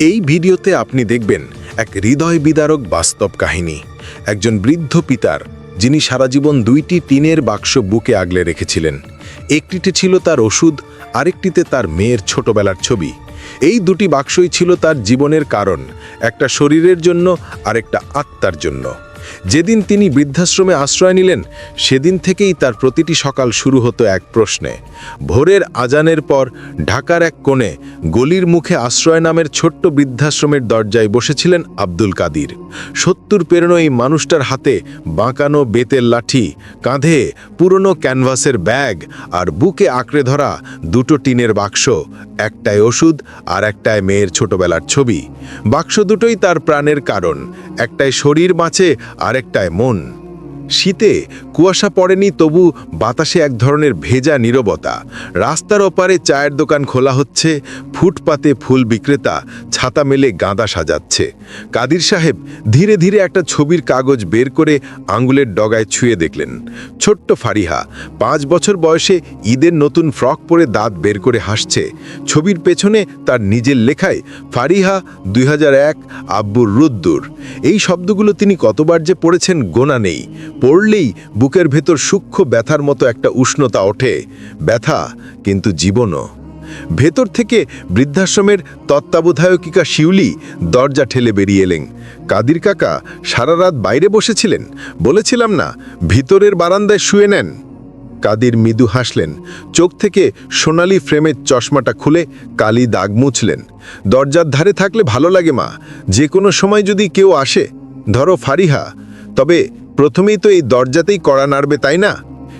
এই ভিডিওতে আপনি দেখবেন এক হৃদয় বিদারক বাস্তব কাহিনী। একজন বৃদ্ধ পিতার, যিনি সারা জীবন দুইটি টিনের বাক্স বুকে আগলে রেখেছিলেন। একটিতে ছিল তার ওষুধ, আরেকটিতে তার মেয়ের ছোটবেলার ছবি। এই দুটি বাক্সই ছিল তার জীবনের কারণ, একটা শরীরের জন্য আর একটা আত্মার জন্য। যেদিন তিনি বৃদ্ধাশ্রমে আশ্রয় নিলেন, সেদিন থেকেই তার প্রতিটি সকাল শুরু হতো এক প্রশ্নে। ভোরের আজানের পর ঢাকার এক কোণে গলির মুখে আশ্রয় নামের ছোট্ট বৃদ্ধাশ্রমের দরজায় বসেছিলেন আব্দুল কাদির। সত্তর পেরোনো এই মানুষটার হাতে বাঁকানো বেতের লাঠি, কাঁধে পুরনো ক্যানভাসের ব্যাগ আর বুকে আঁকড়ে ধরা দুটো টিনের বাক্স একটায় ওষুধ আর একটায় মেয়ের ছোটবেলার ছবি। বাক্স দুটোই তার প্রাণের কারণ একটায় শরীর বাঁচে আরেকটায় মন। শীতে কুয়াশা পড়েনি, তবু বাতাসে এক ধরনের ভেজা নীরবতা। রাস্তার ওপারে চায়ের দোকান খোলা হচ্ছে, ফুটপাতে ফুল বিক্রেতা, ছাতা মেলে গাঁদা সাজাচ্ছে। কাদির সাহেব ধীরে ধীরে একটা ছবির কাগজ বের করে আঙ্গুলের ডগায় ছুঁয়ে দেখলেন। ছোট্ট ফারিহা, পাঁচ বছর বয়সে ঈদের নতুন ফ্রক পরে দাঁত বের করে হাসছে। ছবির পেছনে তার নিজের লেখায়, ফারিহা দুই হাজার এক, আব্বুর রুদ্দুর। এই শব্দগুলো তিনি কতবার যে পড়েছেন গোনা নেই। পড়লেই বুকের ভেতর সূক্ষ্ম ব্যথার মতো একটা উষ্ণতা ওঠে। ব্যথা কিন্তু জীবনও। ভেতর থেকে বৃদ্ধাশ্রমের তত্ত্বাবধায়কিকা শিউলি দরজা ঠেলে বেরিয়ে এলেন। কাদির কাকা সারা রাত বাইরে বসেছিলেন। বলেছিলাম না, ভিতরের বারান্দায় শুয়ে নেন। কাদির মৃদু হাসলেন। চোখ থেকে সোনালি ফ্রেমের চশমাটা খুলে কালি দাগ মুছলেন। দরজার ধারে থাকলে ভালো লাগে মা। যে কোনো সময় যদি কেউ আসে, ধরো ফারিহা। তবে প্রথমেই তো এই দরজাতেই কড়া নাড়বে, তাই না?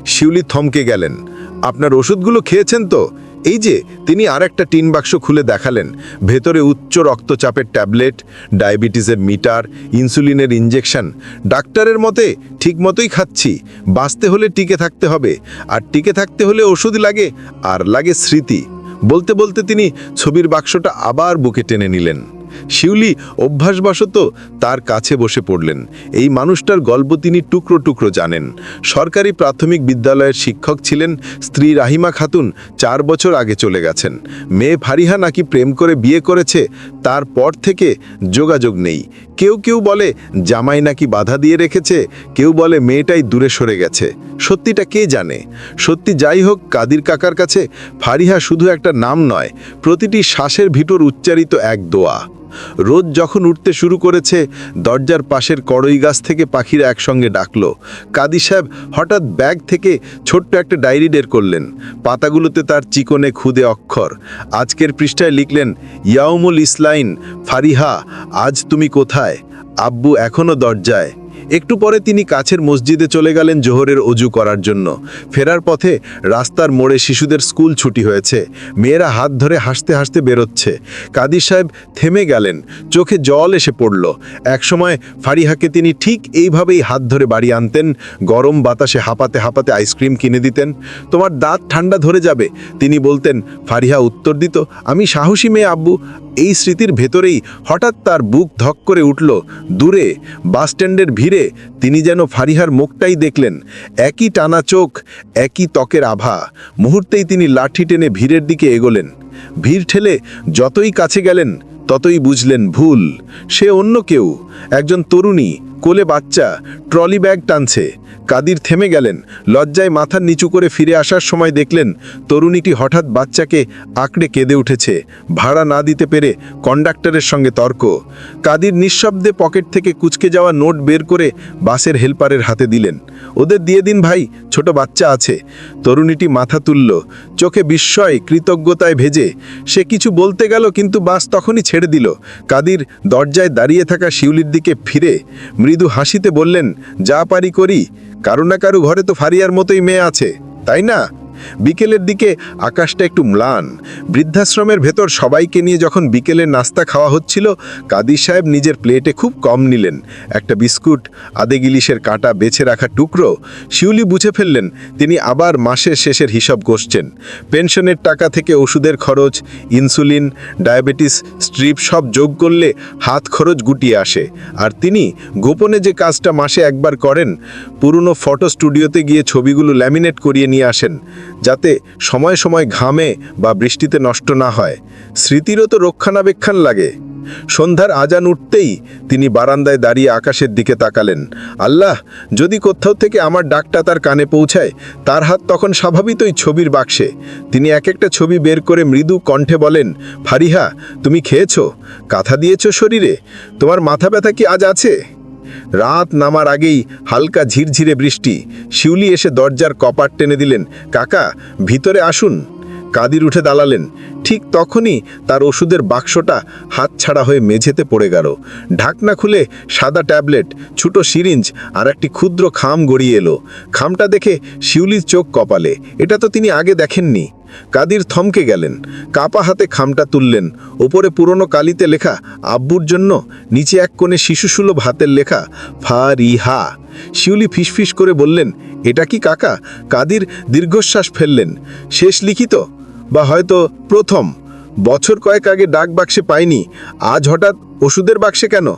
শিউলি থমকে গেলেন। আপনার ওষুধগুলো খেয়েছেন তো? এই যে, তিনি আর একটা টিন বাক্স খুলে দেখালেন। ভেতরে উচ্চ রক্তচাপের ট্যাবলেট, ডায়াবেটিসের মিটার, ইনসুলিনের ইঞ্জেকশন ডাক্তারের মতে, ঠিক মতোই খাচ্ছি। বাঁচতে হলে টিকে থাকতে হবে। আর টিকে থাকতে হলে ওষুধ লাগে, আর লাগে স্মৃতি। বলতে বলতে তিনি ছবির বাক্সটা আবার বুকে টেনে নিলেন। শিউলি অভ্যাসবশত তার কাছে বসে পড়লেন। এই মানুষটার গল্প তিনি টুকরো টুকরো জানেন। সরকারি প্রাথমিক বিদ্যালয়ের শিক্ষক ছিলেন স্ত্রী রাহিমা খাতুন, চার বছর আগে চলে গেছেন। মেয়ে ফারিহা নাকি প্রেম করে বিয়ে করেছে তারপর থেকে যোগাযোগ নেই। কেউ কেউ বলে, জামাই নাকি বাধা দিয়ে রেখেছে। কেউ বলে, মেয়েটাই দূরে সরে গেছে। সত্যিটা কে জানে? সত্যি যাই হোক, কাদির কাকার কাছে ফারিহা শুধু একটা নাম নয়, প্রতিটি শ্বাসের ভিতর উচ্চারিত এক দোয়া। রোদ যখন উঠতে শুরু করেছে, দরজার পাশের কড়ই গাছ থেকে পাখিরা একসঙ্গে ডাকল। কাদি সাহেব হঠাৎ ব্যাগ থেকে ছোট্ট একটা ডায়েরি ডের করলেন। পাতাগুলোতে তার চিকনে খুদে অক্ষর। আজকের পৃষ্ঠায় লিখলেন, ইয়াউমুল ইসলাইন, ফারিহা, আজ তুমি কোথায়? আব্বু এখনও দরজায়। একটু পরে তিনি কাছের মসজিদে চলে গেলেন জোহরের অজু করার জন্য। ফেরার পথে রাস্তার মোড়ে শিশুদের স্কুল ছুটি হয়েছে। মেয়েরা হাত ধরে হাসতে হাসতে বেরোচ্ছে। কাদির সাহেব থেমে গেলেন। চোখে জল এসে পড়ল। একসময় ফারিহাকে তিনি ঠিক এইভাবেই হাত ধরে বাড়ি আনতেন। গরম বাতাসে হাঁপাতে হাঁপাতে আইসক্রিম কিনে দিতেন। তোমার দাঁত ঠান্ডা ধরে যাবে। তিনি বলতেন। ফারিহা উত্তর দিত, আমি সাহসী মেয়ে আব্বু। এই স্মৃতির ভেতরেই হঠাৎ তার বুক ধক করে উঠল। দূরে বাসস্ট্যান্ডের ভিড়ে তিনি যেন ফারিহার মুখটাই দেখলেন। একই টানা চোখ, একই ত্বকের আভা। মুহূর্তেই তিনি লাঠি টেনে ভিড়ের দিকে এগোলেন। ভিড় ঠেলে যতই কাছে গেলেন, ততই বুঝলেন ভুল। সে অন্য কেউ, একজন তরুণী কোলে বাচ্চা ট্রলি ব্যাগ টানছে। কাদির থেমে গেলেন। লজ্জায় মাথার নিচু করে ফিরে আসার সময় দেখলেন তরুণীটি হঠাৎ বাচ্চাকে আঁকড়ে কেঁদে উঠেছে। ভাড়া না দিতে পেরে কন্ডাক্টরের সঙ্গে তর্ক। কাদির নিঃশব্দে পকেট থেকে কুচকে যাওয়া নোট বের করে বাসের হেল্পারের হাতে দিলেন। ওদের দিয়ে দিন ভাই, ছোট বাচ্চা আছে। তরুণীটি মাথা তুলল। চোখে বিস্ময়, কৃতজ্ঞতায় ভেজে, সে কিছু বলতে গেল, কিন্তু বাস তখনই ছেড়ে দিল। কাদির দরজায় দাঁড়িয়ে থাকা শিউলির দিকে ফিরে মৃদু হাসিতে বললেন, যা পারি করি। কারও না কারও ঘরে তো ফারিয়ার মতোই মেয়ে আছে, তাই না? বিকেলের দিকে আকাশটা একটু ম্লান। বৃদ্ধাশ্রমের ভেতর সবাইকে নিয়ে যখন বিকেলের নাস্তা খাওয়া হচ্ছিল, কাদির সাহেব নিজের প্লেটে খুব কম নিলেন। একটা বিস্কুট আদে গিলিশের কাঁটা বেছে রাখা টুকরো, শিউলি বুঝে ফেললেন তিনি আবার মাসের শেষের হিসাব কষছেন পেনশনের টাকা থেকে ওষুধের খরচ, ইনসুলিন, ডায়াবেটিস, স্ট্রিপ সব যোগ করলে হাত খরচ গুটিয়ে আসে। আর তিনি গোপনে যে কাজটা মাসে একবার করেন, পুরনো ফটো স্টুডিওতে গিয়ে ছবিগুলো ল্যামিনেট করিয়ে নিয়ে আসেন। যাতে সময় সময় ঘামে বা বৃষ্টিতে নষ্ট না হয়। স্মৃতিরও তো রক্ষণাবেক্ষণ লাগে। সন্ধ্যার আজান উঠতেই তিনি বারান্দায় দাঁড়িয়ে আকাশের দিকে তাকালেন। আল্লাহ, যদি কোথাও থেকে আমার ডাকটা তার কানে পৌঁছায়, তার হাত তখন স্বাভাবিকই ছবির বাক্সে। তিনি এক একটা ছবি বের করে মৃদু কণ্ঠে বলেন, ফারিহা, তুমি খেয়েছো? কাঁথা দিয়েছ শরীরে? তোমার মাথা ব্যথা কি আজ আছে? রাত নামার আগেই হালকা ঝিরঝিরে বৃষ্টি। শিউলি এসে দরজার কপাট টেনে দিলেন, কাকা, ভিতরে আসুন। কাদির উঠে দাঁড়ালেন। ঠিক তখনই তার ওষুধের বাক্সটা হাতছাড়া হয়ে মেঝেতে পড়ে গেল। ঢাকনা খুলে সাদা ট্যাবলেট, ছোট সিরিঞ্জ আর একটি ক্ষুদ্র খাম গড়িয়ে এলো। খামটা দেখে শিউলির চোখ কপালে। এটা তো তিনি আগে দেখেননি। কাদির থমকে গেলেন। কাপা হাতে খামটা তুললেন। ওপরে পুরনো কালিতে লেখা, আব্বুর জন্য নিচে এক কোণে শিশুসুলভ হাতের লেখা ফা রি হা শিউলি ফিসফিস করে বললেন, এটা কি কাকা? কাদির দীর্ঘশ্বাস ফেললেন। শেষ লিখিত, বা হয়তো প্রথম। বছর কয়েক আগে ডাক বাক্সে পায়নি আজ হঠাৎ ওষুধের বাক্সে কেন?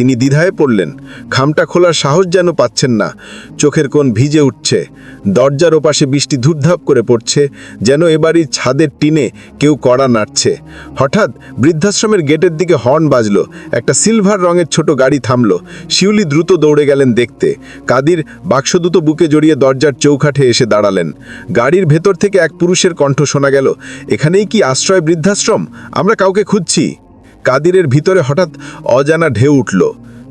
তিনি দ্বিধায় পড়লেন। খামটা খোলার সাহস যেন পাচ্ছেন না। চোখের কোণ ভিজে উঠছে। দরজার ওপাশে বৃষ্টি ধূপধাপ করে পড়ছে, যেন এবারই ছাদের টিনে কেউ কড়া নাড়ছে। হঠাৎ বৃদ্ধাশ্রমের গেটের দিকে হর্ন বাজলো। একটা সিলভার রঙের ছোট গাড়ি থামল। শিউলি দ্রুত দৌড়ে গেলেন দেখতে। কাদির বাক্স দুটো বুকে জড়িয়ে দরজার চৌখাঠে এসে দাঁড়ালেন। গাড়ির ভেতর থেকে এক পুরুষের কণ্ঠ শোনা গেল, এখানেই কি আশ্রয় বৃদ্ধাশ্রম? আমরা কাউকে খুঁজছি। কাদিরের ভিতরে হঠাৎ অজানা ঢেউ উঠল।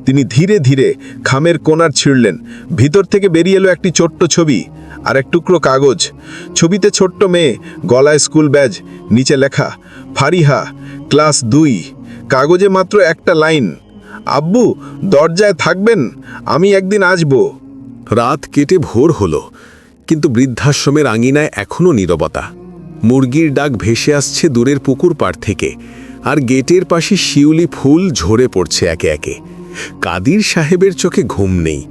তিনি ধীরে ধীরে খামের কোনার ছিঁড়লেন। ভিতর থেকে বেরিয়ে এলো একটি ছোট্ট ছবি আর এক টুকরো কাগজ। ছবিতে ছোট্ট মেয়ে, গলায় স্কুল ব্যাজ, নিচে লেখা, ফারিহা, ক্লাস দুই। কাগজে মাত্র একটা লাইন, আব্বু, দরজায় থাকবেন, আমি একদিন আসব। রাত কেটে ভোর হলো, কিন্তু বৃদ্ধাশ্রমের আঙিনায় এখনও নীরবতা। মুরগির ডাক ভেসে আসছে দূরের পুকুর পাড় থেকে। আর গেটের পাশে শিউলি ফুল ঝরে পড়ছে একে একে। কাদির সাহেবের চোখে ঘুম নেই।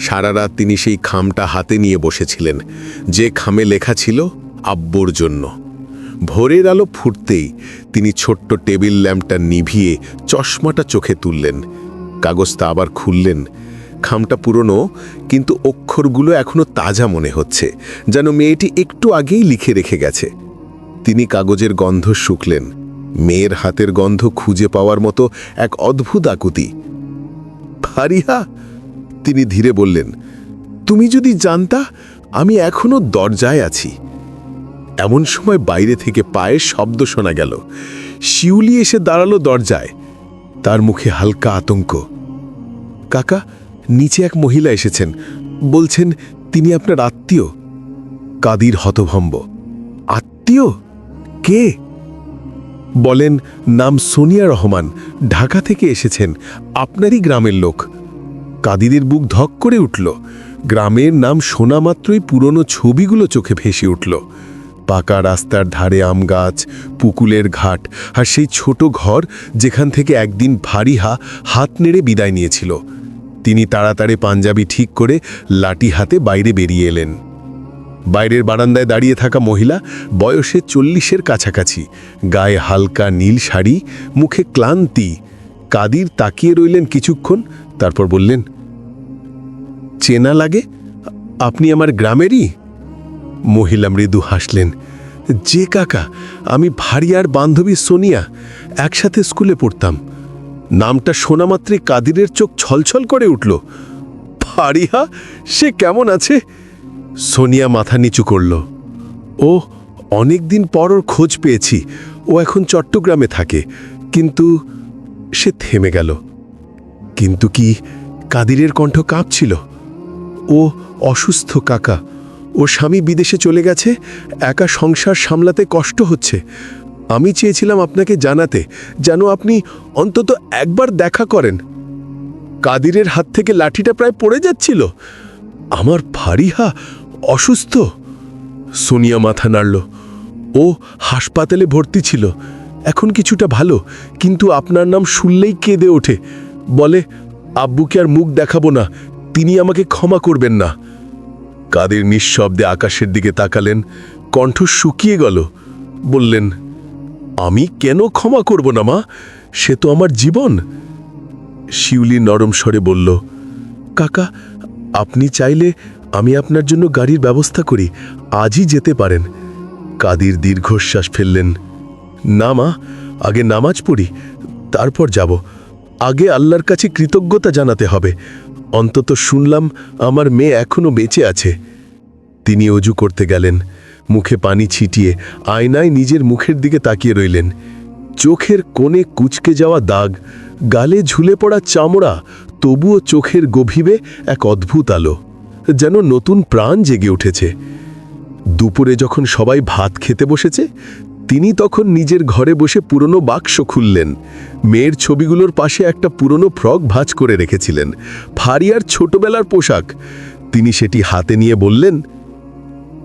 সারা রাত তিনি সেই খামটা হাতে নিয়ে বসেছিলেন। যে খামে লেখা ছিল, আব্বুর জন্য। ভোরের আলো ফুটতেই তিনি ছোট্ট টেবিল ল্যাম্পটা নিভিয়ে চশমাটা চোখে তুললেন। কাগজটা আবার খুললেন। খামটা পুরনো, কিন্তু অক্ষরগুলো এখনও তাজা মনে হচ্ছে, যেন মেয়েটি একটু আগেই লিখে রেখে গেছে। তিনি কাগজের গন্ধ শুকলেন। মেয়ের হাতের গন্ধ খুঁজে পাওয়ার মতো এক অদ্ভুত আকুতি। ফারিহা, তিনি ধীরে বললেন, তুমি যদি জানতা, আমি এখনও দরজায় আছি। এমন সময় বাইরে থেকে পায়ের শব্দ শোনা গেল। শিউলি এসে দাঁড়াল দরজায়। তার মুখে হালকা আতঙ্ক। কাকা, নিচে এক মহিলা এসেছেন। বলছেন, তিনি আপনার আত্মীয়। কাদির হতভম্ব। আত্মীয়? কে? বলেন, নাম সোনিয়া রহমান। ঢাকা থেকে এসেছেন। আপনারই গ্রামের লোক। কাদিদের বুক ধক করে উঠল। গ্রামের নাম শোনা মাত্রই পুরনো ছবিগুলো চোখে ভেসে উঠল। পাকা রাস্তার ধারে আম গাছ, পুকুলের ঘাট আর সেই ছোট ঘর যেখান থেকে একদিন ভারিহা হাত নেড়ে বিদায় নিয়েছিল। তিনি তাড়াতাড়ি পাঞ্জাবি ঠিক করে লাঠি হাতে বাইরে বেরিয়ে এলেন। বাইরের বারান্দায় দাঁড়িয়ে থাকা মহিলা বয়সে চল্লিশের কাছাকাছি, গায়ে হালকা নীল শাড়ি, মুখে ক্লান্তি। কাদির তাকিয়ে রইলেন কিছুক্ষণ, তারপর বললেন, চেনা লাগে? আপনি আমার গ্রামেরই? মহিলা মৃদু হাসলেন, যে কাকা, আমি ভারিয়ার বান্ধবী সোনিয়া, একসাথে স্কুলে পড়তাম। নামটা শোনামাত্রে কাদিরের চোখ ছলছল করে উঠল। ফারিহা সে কেমন আছে? সোনিয়া মাথা নিচু করল। ও অনেক দিন পর ওর খোঁজ পেয়েছি। ও এখন চট্টগ্রামে থাকে। কিন্তু সে থেমে গেল। কিন্তু কি কাদিরের কণ্ঠ কাঁপছিল? ও অসুস্থ কাকা। ও স্বামী বিদেশে চলে গেছে। একা সংসার সামলাতে কষ্ট হচ্ছে। আমি চেয়েছিলাম আপনাকে জানাতে, যেন আপনি অন্তত একবার দেখা করেন। কাদিরের হাত থেকে লাঠিটা প্রায় পড়ে যাচ্ছিল। আমার ফারিহা অসুস্থ? সোনিয়া মাথা নাড়ল। ও হাসপাতালে ভর্তি ছিল। এখন কিছুটা ভালো, কিন্তু আপনার নাম শুনলেই কেঁদে ওঠে। বলে, আব্বুকে আর মুখ দেখাবো না, তিনি আমাকে ক্ষমা করবেন না। কাদের নিঃশব্দে আকাশের দিকে তাকালেন, কণ্ঠ শুকিয়ে গেল। বললেন, আমি কেন ক্ষমা করব না, মা? সে তো আমার জীবন। শিউলি নরম স্বরে বলল, কাকা, আপনি চাইলে আমি আপনার জন্য গাড়ির ব্যবস্থা করি। আজই যেতে পারেন। কাদির দীর্ঘশ্বাস ফেললেন। না মা, আগে নামাজ পড়ি, তারপর যাব। আগে আল্লাহর কাছে কৃতজ্ঞতা জানাতে হবে। অন্তত শুনলাম আমার মেয়ে এখনও বেঁচে আছে। তিনি অজু করতে গেলেন। মুখে পানি ছিটিয়ে আয়নায় নিজের মুখের দিকে তাকিয়ে রইলেন। চোখের কোণে কুচকে যাওয়া দাগ, গালে ঝুলে পড়া চামড়া, তবুও চোখের গভীরে এক অদ্ভুত আলো। যেন নতুন প্রাণ জেগে উঠেছে। দুপুরে যখন সবাই ভাত খেতে বসেছে, তিনি তখন নিজের ঘরে বসে পুরনো বাক্স খুললেন। মেয়ের ছবিগুলোর পাশে একটা পুরনো ফ্রক ভাঁজ করে রেখেছিলেন। ফারিয়ার ছোটবেলার পোশাক। তিনি সেটি হাতে নিয়ে বললেন,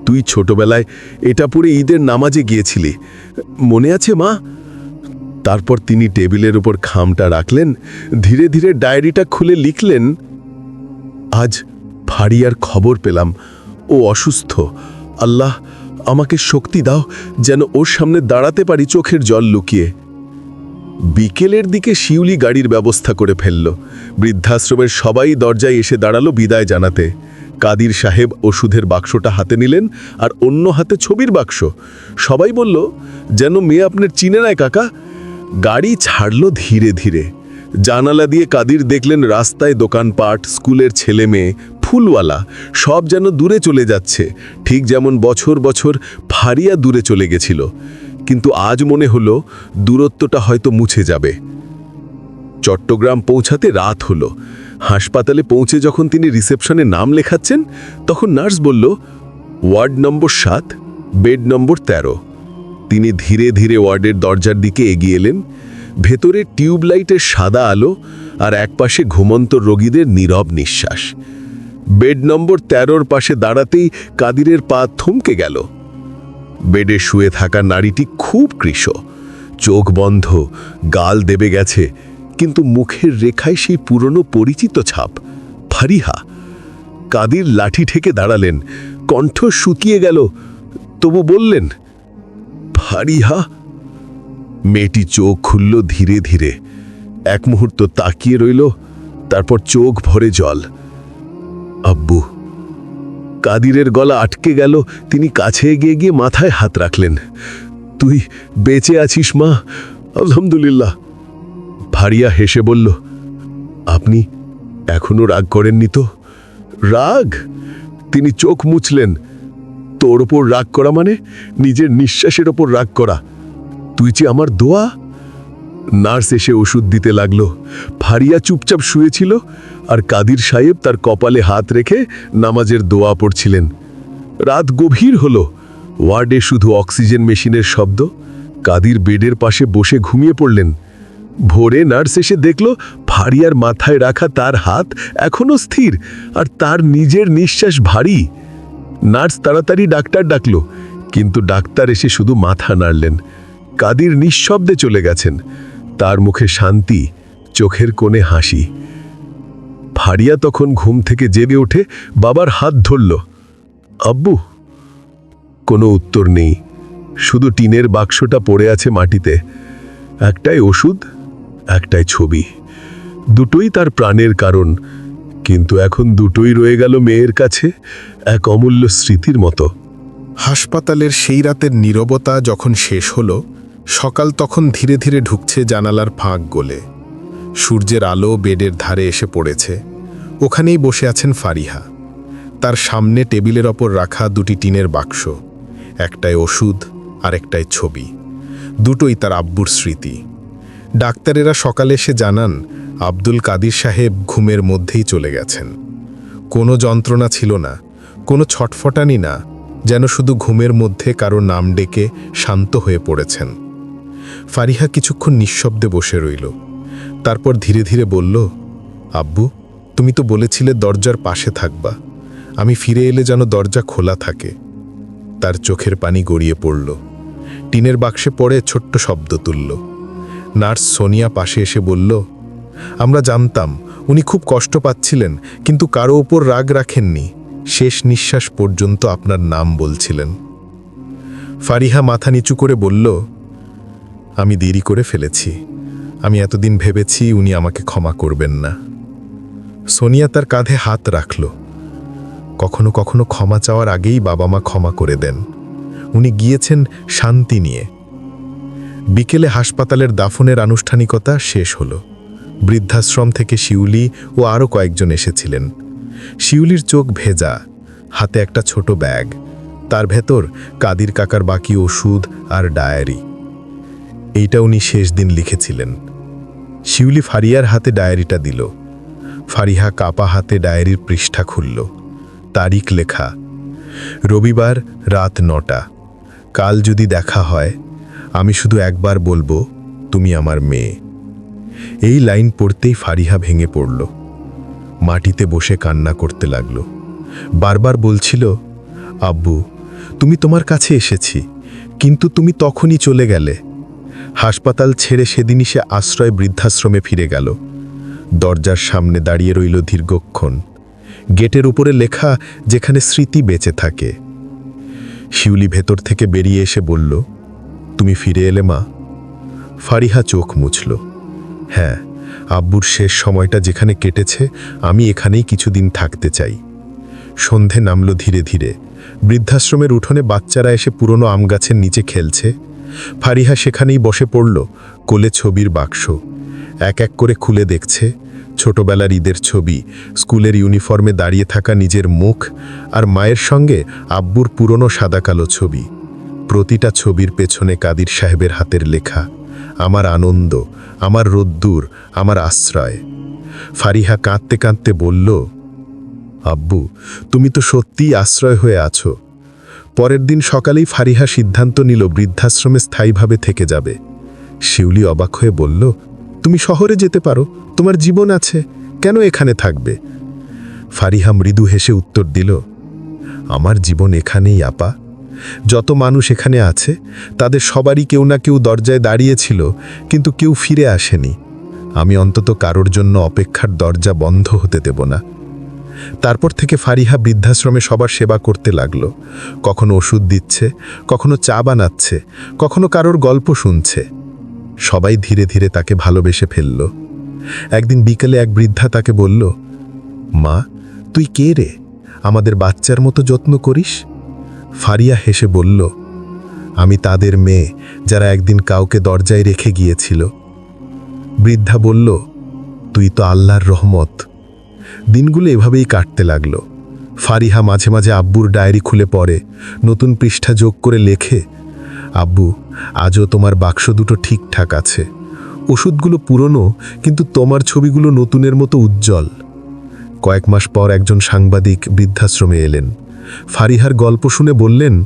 তুই ছোটবেলায় এটা পরে ঈদের নামাজে গিয়েছিলি। মনে আছে মা? তারপর তিনি টেবিলের উপর খামটা রাখলেন, ধীরে ধীরে ডায়েরিটা খুলে লিখলেন, আজ ফারিয়ার খবর পেলাম। ও অসুস্থ। আল্লাহ, আমাকে শক্তি দাও যেন ওর সামনে দাঁড়াতে পারি চোখের জল লুকিয়ে। বিকেলের দিকে শিউলি গাড়ির ব্যবস্থা করে ফেলল। বৃদ্ধাশ্রমের সবাই দরজায় এসে দাঁড়াল বিদায় জানাতে। কাদির সাহেব ওষুধের বাক্সটা হাতে নিলেন আর অন্য হাতে ছবির বাক্স। সবাই বলল, যেন মেয়ে আপনার চিনে নেয় কাকা। গাড়ি ছাড়ল ধীরে ধীরে। জানালা দিয়ে কাদির দেখলেন রাস্তায় দোকানপাট, স্কুলের ছেলে মেয়ে ফুলওয়ালা সব যেন দূরে চলে যাচ্ছে, ঠিক যেমন বছর বছর ফারিয়া দূরে চলে গেছিল। কিন্তু আজ মনে হলো দূরত্বটা হয়তো মুছে যাবে। চট্টগ্রাম পৌঁছাতে রাত হলো। হাসপাতালে পৌঁছে যখন তিনি রিসেপশনে নাম লেখাচ্ছেন, তখন নার্স বলল, ওয়ার্ড নম্বর সাত, বেড নম্বর ১৩ তিনি ধীরে ধীরে ওয়ার্ডের দরজার দিকে এগিয়ে এলেন। ভেতরে টিউবলাইটের সাদা আলো আর একপাশে ঘুমন্ত রোগীদের নীরব নিঃশ্বাস। বেড নম্বর ১৩র পাশে দাঁড়াতেই কাদিরের পা থমকে গেল। বেডে শুয়ে থাকা নারীটি খুব কৃশ। চোখ বন্ধ, গাল দেবে গেছে, কিন্তু মুখের রেখায় সেই পুরনো পরিচিত ছাপ, ফারিহা। কাদির লাঠি ঠেকে দাঁড়ালেন, কণ্ঠ শুকিয়ে গেল, তবু বললেন, ফারিহা? মেয়েটি চোখ খুলল ধীরে ধীরে। এক মুহূর্ত তাকিয়ে রইল, তারপর চোখ ভরে জল। আব্বু। কাদিরের গলা আটকে গেল, তিনি কাছে এগিয়ে গিয়ে মাথায় হাত রাখলেন। তুই বেঁচে আছিস, মা? আলহামদুলিল্লাহ। ভারিয়া হেসে বলল, আপনি এখনও রাগ করেননি তো? রাগ? তিনি চোখ মুছলেন। তোর ওপর রাগ করা মানে? নিজের নিঃশ্বাসের ওপর রাগ করা? তুই যে আমার দোয়া? নার্স এসে ওষুধ দিতে লাগল। ফারিয়া চুপচাপ শুয়েছিল আর কাদির সাহেব তার কপালে হাত রেখে নামাজের দোয়া পড়ছিলেন। রাত গভীর হলো। ওয়ার্ডে শুধু অক্সিজেন মেশিনের শব্দ। কাদির বেডের পাশে বসে ঘুমিয়ে পড়লেন। ভোরে নার্স এসে দেখল ফারিয়ার মাথায় রাখা তার হাত এখনও স্থির আর তার নিজের নিঃশ্বাস ভারী। নার্স তাড়াতাড়ি ডাক্তার ডাকল, কিন্তু ডাক্তার এসে শুধু মাথা নাড়লেন। কাদির নিঃশব্দে চলে গেছেন। তার মুখে শান্তি, চোখের কোণে হাসি। ফারিয়া তখন ঘুম থেকে জেগে ওঠে বাবার হাত ধরল। আব্বু, কোনো উত্তর নেই। শুধু টিনের বাক্সটা পড়ে আছে মাটিতে। একটাই ওষুধ, একটাই ছবি। দুটোই তার প্রাণের কারণ। কিন্তু এখন দুটোই রয়ে গেল মেয়ের কাছে এক অমূল্য স্মৃতির মতো। হাসপাতালের সেই রাতের নীরবতা যখন শেষ হলো, সকাল তখন ধীরে ধীরে ঢুকছে জানালার ফাঁক গলে। সূর্যের আলো বেডের ধারে এসে পড়েছে। ওখানেই বসে আছেন ফারিহা। তার সামনে টেবিলের ওপর রাখা দুটি টিনের বাক্স একটায় ওষুধ আর একটায় ছবি। দুটোই তার আব্বুর স্মৃতি। ডাক্তারেরা সকালে এসে জানান, আব্দুল কাদির সাহেব ঘুমের মধ্যেই চলে গেছেন। কোনো যন্ত্রণা ছিল না, কোনো ছটফটানি না, যেন শুধু ঘুমের মধ্যে কারও নাম ডেকে শান্ত হয়ে পড়েছেন। ফারিহা কিছুক্ষণ নিঃশব্দে বসে রইল। তারপর ধীরে ধীরে বলল, আব্বু, তুমি তো বলেছিলে দরজার পাশে থাকবা। আমি ফিরে এলে যেন দরজা খোলা থাকে। তার চোখের পানি গড়িয়ে পড়ল। টিনের বাক্সে পড়ে ছোট্ট শব্দ তুলল। নার্স সোনিয়া পাশে এসে বলল, আমরা জানতাম, উনি খুব কষ্ট পাচ্ছিলেন, কিন্তু কারও ওপর রাগ রাখেননি। শেষ নিঃশ্বাস পর্যন্ত আপনার নাম বলছিলেন। ফারিহা মাথা নিচু করে বলল, আমি দেরি করে ফেলেছি। আমি এতদিন ভেবেছি উনি আমাকে ক্ষমা করবেন না। সোনিয়া তার কাঁধে হাত রাখল। কখনো কখনো ক্ষমা চাওয়ার আগেই বাবা মা ক্ষমা করে দেন। উনি গিয়েছেন শান্তি নিয়ে। বিকেলে হাসপাতালের দাফনের আনুষ্ঠানিকতা শেষ হল। বৃদ্ধাশ্রম থেকে শিউলি ও আরও কয়েকজন এসেছিলেন। শিউলির চোখ ভেজা, হাতে একটা ছোট ব্যাগ। তার ভেতর কাদির কাকার বাকি ওষুধ আর ডায়েরি। এইটা উনি শেষ দিন লিখেছিলেন। শিউলি ফারিয়ার হাতে ডায়েরিটা দিল। ফারিহা কাপা হাতে ডায়েরির পৃষ্ঠা খুলল। তারিখ লেখা। রবিবার রাত নটা। কাল যদি দেখা হয়, আমি শুধু একবার বলব, তুমি আমার মেয়ে। এই লাইন পড়তেই ফারিহা ভেঙে পড়ল। মাটিতে বসে কান্না করতে লাগল। বারবার বলছিল, আব্বু, তুমি তোমার কাছে এসেছি, কিন্তু তুমি তখনই চলে গেলে। হাসপাতাল ছেড়ে সেদিনই সে আশ্রয় বৃদ্ধাশ্রমে ফিরে গেল। দরজার সামনে দাঁড়িয়ে রইল দীর্ঘক্ষণ। গেটের উপরে লেখা যেখানে স্মৃতি বেঁচে থাকে। শিউলি ভেতর থেকে বেরিয়ে এসে বলল, তুমি ফিরে এলে মা? ফারিহা চোখ মুছল। হ্যাঁ আব্বুর শেষ সময়টা যেখানে কেটেছে, আমি এখানেই কিছুদিন থাকতে চাই। সন্ধে নামল ধীরে ধীরে। বৃদ্ধাশ্রমের উঠোনে বাচ্চারা এসে পুরনো আম গাছের নিচে খেলছে। ফারিহা সেখানেই বসে পড়ল, কোলে ছবির বাক্স। এক এক করে খুলে দেখছে, ছোটবেলার ঈদের ছবি, স্কুলের ইউনিফর্মে দাঁড়িয়ে থাকা নিজের মুখ আর মায়ের সঙ্গে আব্বুর পুরনো সাদাকালো ছবি। প্রতিটা ছবির পেছনে কাদির সাহেবের হাতের লেখা, আমার আনন্দ, আমার রোদ্দুর, আমার আশ্রয়। ফারিহা কাঁদতে কাঁদতে বলল, আব্বু, তুমি তো সত্যিই আশ্রয় হয়ে আছো। পরের দিন সকালেই ফারিহা সিদ্ধান্ত নিল বৃদ্ধাশ্রমে স্থায়ীভাবে থেকে যাবে। শিউলি অবাক হয়ে বলল, তুমি শহরে যেতে পারো, তোমার জীবন আছে, কেন এখানে থাকবে? ফারিহা মৃদু হেসে উত্তর দিল, আমার জীবন এখানেই, আপা। যত মানুষ এখানে আছে, তাদের সবারই কেউ না কেউ দরজায় দাঁড়িয়েছিল, কিন্তু কেউ ফিরে আসেনি। আমি অন্তত কারোর জন্য অপেক্ষার দরজা বন্ধ হতে দেব না। তারপর থেকে ফারিহা বৃদ্ধাশ্রমে সবার সেবা করতে লাগল। কখনো ওষুধ দিচ্ছে, কখনো চা বানাচ্ছে, কখনো কারোর গল্প শুনছে। সবাই ধীরে ধীরে তাকে ভালোবেসে ফেলল। একদিন বিকেলে এক বৃদ্ধা তাকে বলল, মা, তুই কে রে? আমাদের বাচ্চার মতো যত্ন করিস? ফারিয়া হেসে বলল, আমি তাদের মেয়ে যারা একদিন কাউকে দরজায় রেখে গিয়েছিল। বৃদ্ধা বলল, তুই তো আল্লাহর রহমত দিনগুলো এভাবেই কাটতে লাগল। ফারিহা মাঝে মাঝে আব্বুর ডায়েরি খুলে পড়ে, নতুন পৃষ্ঠা যোগ করে লেখে, আব্বু, আজও তোমার বাক্স দুটো ঠিকঠাক আছে। ওষুধগুলো পুরনো, কিন্তু তোমার ছবিগুলো নতুনের মতো উজ্জ্বল। কয়েক মাস পর একজন সাংবাদিক বৃদ্ধাশ্রমে এলেন। ফারিহার গল্প শুনে বললেন,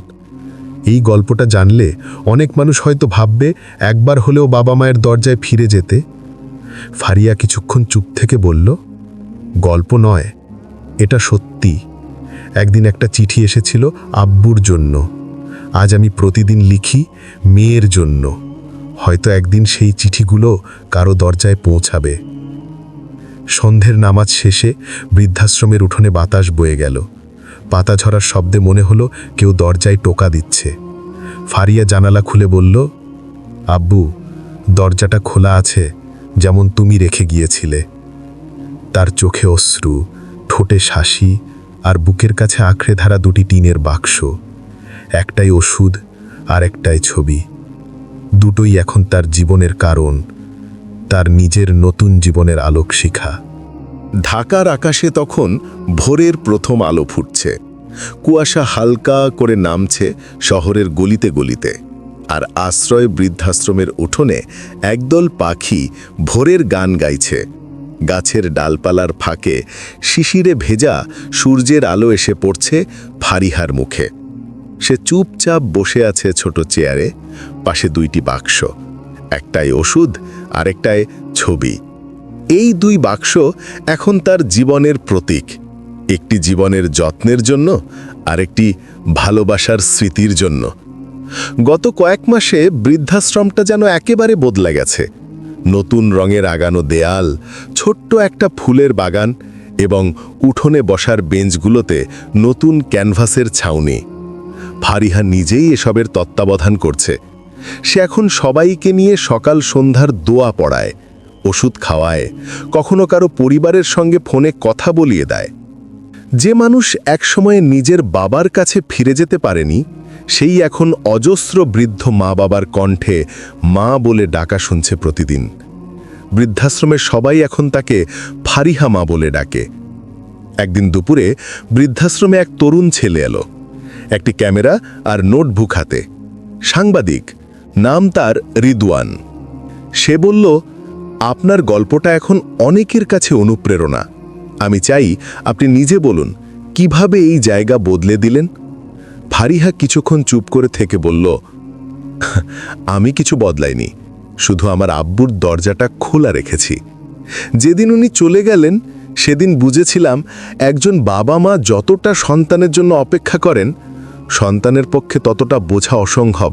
এই গল্পটা জানলে অনেক মানুষ হয়তো ভাববে একবার হলেও বাবা মায়ের দরজায় ফিরে যেতে। ফারিয়া কিছুক্ষণ চুপ থেকে বলল গল্প নয়, এটা সত্যি। একদিন একটা চিঠি এসেছিল আব্বুর জন্য। আজ আমি প্রতিদিন লিখি মেয়ের জন্য। হয়তো একদিন সেই চিঠিগুলো কারও দরজায় পৌঁছাবে। সন্ধ্যের নামাজ শেষে বৃদ্ধাশ্রমের উঠোনে বাতাস বয়ে গেল। পাতা ঝরার শব্দে মনে হলো কেউ দরজায় টোকা দিচ্ছে। ফারিয়া জানালা খুলে বলল, আব্বু, দরজাটা খোলা আছে, যেমন তুমি রেখে গিয়েছিলে। তার চোখে অশ্রু, ঠোঁটে শাসি আর বুকের কাছে আঁকড়ে ধারা দুটি টিনের বাক্স। একটাই ওষুধ আর একটাই ছবি। দুটোই এখন তার জীবনের কারণ, তার নিজের নতুন জীবনের আলোক শিখা ঢাকার আকাশে তখন ভোরের প্রথম আলো ফুটছে। কুয়াশা হালকা করে নামছে শহরের গলিতে গলিতে। আর আশ্রয় বৃদ্ধাশ্রমের উঠোনে একদল পাখি ভোরের গান গাইছে। গাছের ডালপালার ফাঁকে শিশিরে ভেজা সূর্যের আলো এসে পড়ছে ফারিহার মুখে। সে চুপচাপ বসে আছে ছোট চেয়ারে, পাশে দুইটি বাক্স একটায় ওষুধ আরেকটায় ছবি। এই দুই বাক্স এখন তার জীবনের প্রতীক, একটি জীবনের যত্নের জন্য, আরেকটি ভালোবাসার স্মৃতির জন্য। গত কয়েক মাসে বৃদ্ধাশ্রমটা যেন একেবারে বদলে গেছে। নতুন রঙের আগানো দেয়াল, ছোট্ট একটা ফুলের বাগান এবং উঠোনে বসার বেঞ্চগুলোতে নতুন ক্যানভাসের ছাউনি। ফারিহা নিজেই এসবের তত্ত্বাবধান করছে। সে এখন সবাইকে নিয়ে সকাল সন্ধ্যার দোয়া পড়ায়, ওষুধ খাওয়ায়, কখনো কারও পরিবারের সঙ্গে ফোনে কথা বলিয়ে দেয়। যে মানুষ একসময়ে নিজের বাবার কাছে ফিরে যেতে পারেনি, সেই এখন অজস্র বৃদ্ধ মা বাবার কণ্ঠে মা বলে ডাকা শুনছে প্রতিদিন। বৃদ্ধাশ্রমের সবাই এখন তাকে ফারিহা মা বলে ডাকে। একদিন দুপুরে বৃদ্ধাশ্রমে এক তরুণ ছেলে এলো। একটি ক্যামেরা আর নোটবুক হাতে। সাংবাদিক, নাম তার রিদওয়ান। সে বলল, আপনার গল্পটা এখন অনেকের কাছে অনুপ্রেরণা। আমি চাই আপনি নিজে বলুন, কীভাবে এই জায়গা বদলে দিলেন? ফারিহা কিছুক্ষণ চুপ করে থেকে বলল, আমি কিছু বদলাইনি, শুধু আমার আব্বুর দরজাটা খোলা রেখেছি। যেদিন উনি চলে গেলেন, সেদিন বুঝেছিলাম একজন বাবা মা যতটা সন্তানের জন্য অপেক্ষা করেন, সন্তানের পক্ষে ততটা বোঝা অসম্ভব।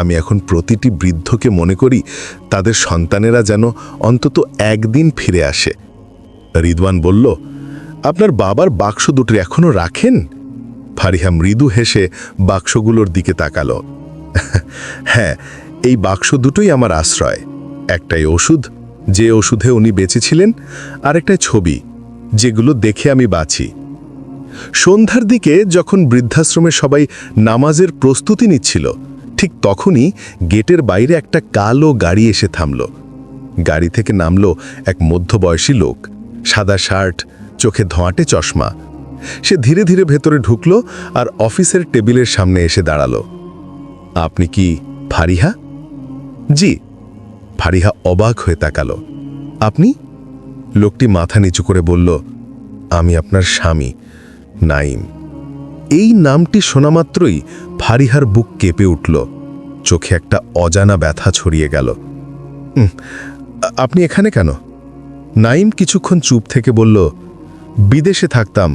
আমি এখন প্রতিটি বৃদ্ধকে মনে করি তাদের সন্তানেরা যেন অন্তত একদিন ফিরে আসে। রিদওয়ান বলল, আপনার বাবার বাক্স দুটি এখনও রাখেন? ফারিহা মৃদু হেসে বাক্সগুলোর দিকে তাকালো। হ্যাঁ এই বাক্স দুটোই আমার আশ্রয়। একটাই ওষুধ, যে ওষুধে উনি বেঁচেছিলেন, আর একটাই ছবি, যেগুলো দেখে আমি বাঁচি। সন্ধ্যার দিকে যখন বৃদ্ধাশ্রমে সবাই নামাজের প্রস্তুতি নিচ্ছিল, ঠিক তখনই গেটের বাইরে একটা কালো গাড়ি এসে থামল। গাড়ি থেকে নামল এক মধ্যবয়সী লোক। সাদা শার্ট, চোখে ধোঁয়াটে চশমা। সে ধীরে ধীরে ভেতরে ঢুকল আর অফিসের টেবিলের সামনে এসে দাঁড়াল। আপনি কি ফারিহা? জি, ফারিহা অবাক হয়ে তাকালো। আপনি? লোকটি মাথা নিচু করে বলল, আমি আপনার স্বামী নাইম এই নামটি শোনা মাত্রই ফারিহার বুক কেঁপে উঠল। চোখে একটা অজানা ব্যথা ছড়িয়ে গেল। আপনি এখানে কেন? নাইম কিছুক্ষণ চুপ থেকে বলল, বিদেশে থাকতাম,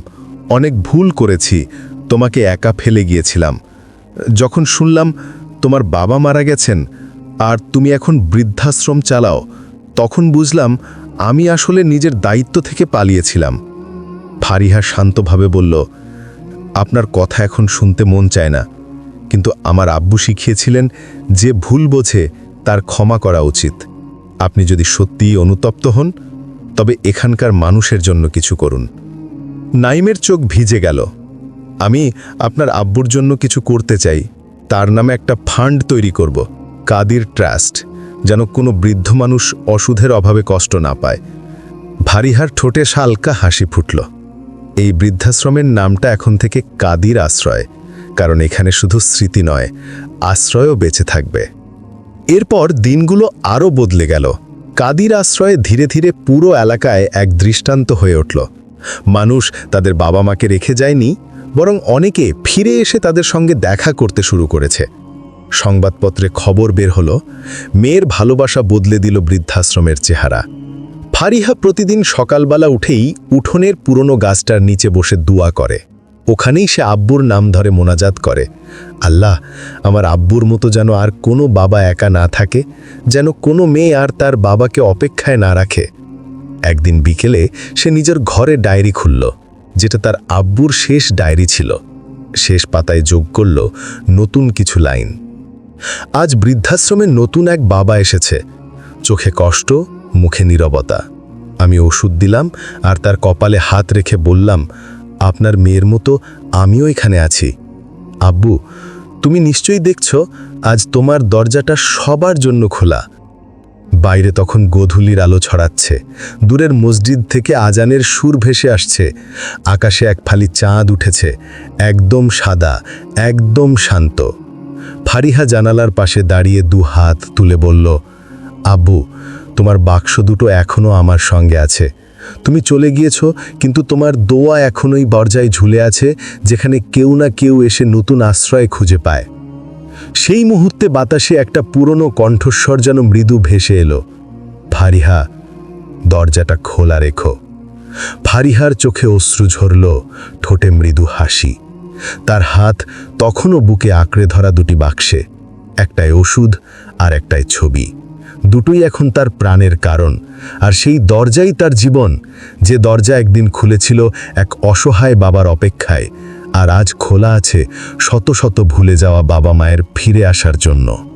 অনেক ভুল করেছি, তোমাকে একা ফেলে গিয়েছিলাম। যখন শুনলাম তোমার বাবা মারা গেছেন, আর তুমি এখন বৃদ্ধাশ্রম চালাও, তখন বুঝলাম আমি আসলে নিজের দায়িত্ব থেকে পালিয়েছিলাম। ফারিহা শান্তভাবে বলল, আপনার কথা এখন শুনতে মন চায় না, কিন্তু আমার আব্বু শিখিয়েছিলেন যে ভুল বোঝে তার ক্ষমা করা উচিত। আপনি যদি সত্যিই অনুতপ্ত হন তবে এখানকার মানুষের জন্য কিছু করুন। নাইমের চোখ ভিজে গেল। আমি আপনার আব্বুর জন্য কিছু করতে চাই। তার নামে একটা ফান্ড তৈরি করব, কাদির ট্রাস্ট, যেন কোনো বৃদ্ধ মানুষ অসুধের অভাবে কষ্ট না পায়। ভারিহার ঠোঁটে শালকা হাসি ফুটল। এই বৃদ্ধাশ্রমের নামটা এখন থেকে কাদির আশ্রয়, কারণ এখানে শুধু স্মৃতি নয়, আশ্রয়ও বেঁচে থাকবে। এরপর দিনগুলো আরও বদলে গেল। কাদির আশ্রয়ে ধীরে ধীরে পুরো এলাকায় এক দৃষ্টান্ত হয়ে উঠল। মানুষ তাদের বাবা মাকে রেখে যায়নি, বরং অনেকে ফিরে এসে তাদের সঙ্গে দেখা করতে শুরু করেছে। সংবাদপত্রে খবর বের হলো, মেয়ের ভালোবাসা বদলে দিল বৃদ্ধাশ্রমের চেহারা। ফারিহা প্রতিদিন সকালবেলা উঠেই উঠোনের পুরনো গাছটার নিচে বসে দোয়া করে। ওখানেই সে আব্বুর নাম ধরে মোনাজাত করে। আল্লাহ, আমার আব্বুর মতো যেন আর কোনো বাবা একা না থাকে, যেন কোনো মেয়ে আর তার বাবাকে অপেক্ষায় না রাখে। একদিন বিকেলে সে নিজের ঘরে ডায়েরি খুলল, যেটা তার আব্বুর শেষ ডায়েরি ছিল। শেষ পাতায় যোগ করল নতুন কিছু লাইন। আজ বৃদ্ধাশ্রমে নতুন এক বাবা এসেছে। চোখে কষ্ট, মুখে নীরবতা। আমি ওষুধ দিলাম আর তার কপালে হাত রেখে বললাম আপনার মেয়ের মতো আমিও এখানে আছি। আব্বু, তুমি নিশ্চয়ই দেখছ, আজ তোমার দরজাটা সবার জন্য খোলা। বাইরে তখন গোধূলির আলো ছড়াচ্ছে। দূরের মসজিদ থেকে আজানের সুর ভেসে আসছে। আকাশে এক ফালি চাঁদ উঠেছে। একদম সাদা, একদম শান্ত। ফারিহা জানালার পাশে দাঁড়িয়ে দু হাত তুলে বলল, আব্বু, তোমার বাক্স দুটো এখনও আমার সঙ্গে আছে। তুমি চলে গিয়েছ, কিন্তু তোমার দোয়া এখনোই দরজায় ঝুলে আছে, যেখানে কেউ না কেউ এসে নতুন আশ্রয় খুঁজে পায়। সেই মুহূর্তে বাতাসে একটা পুরনো কণ্ঠস্বর যেন মৃদু ভেসে এলো। ফারিহা, দরজাটা খোলা রেখো। ফারিহার চোখে অশ্রু ঝরল, ঠোঁটে মৃদু হাসি। তার হাত তখনও বুকে আঁকড়ে ধরা দুটি বাক্সে, একটাই ওষুধ আর একটাই ছবি। দুটোই এখন তার প্রাণের কারণ। আর সেই দরজাই তার জীবন, যে দরজা একদিন খুলেছিল এক অসহায় বাবার অপেক্ষায়, আর আজ খোলা আছে শত শত ভুলে যাওয়া বাবা মায়ের ফিরে আসার জন্য।